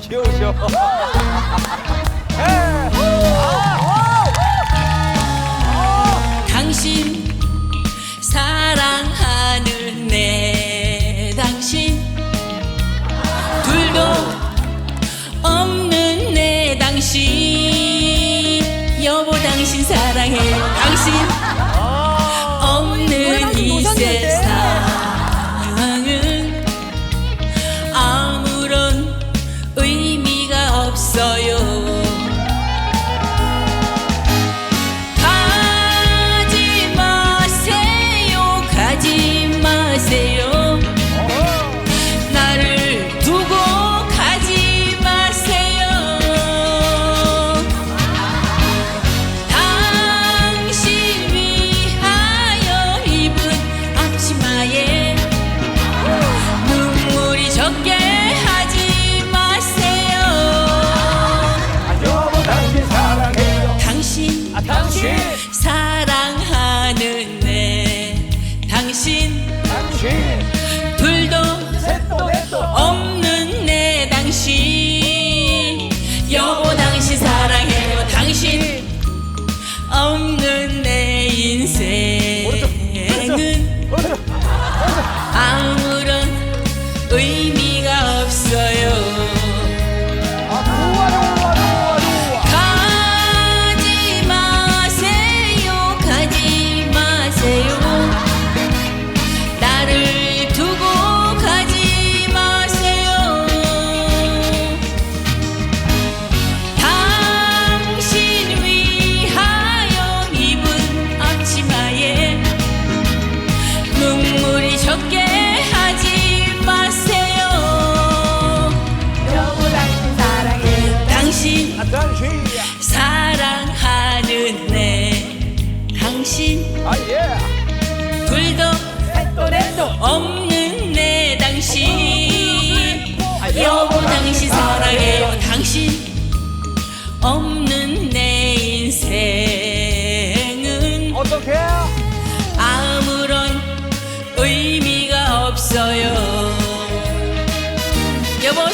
귀여우셔. 당신 사랑하는 내 당신. 둘도 없는 내 당신. 여보 당신 사랑해. 당신 없는 이 세상 saw you 아, 당신. 사랑하는 내 당신. 당신. 둘도 또래도 없는 내 당신. 여보 당신 사랑해요 당신. 없는 내 인생은 어떻게 아무런 의미가 없어요. 여보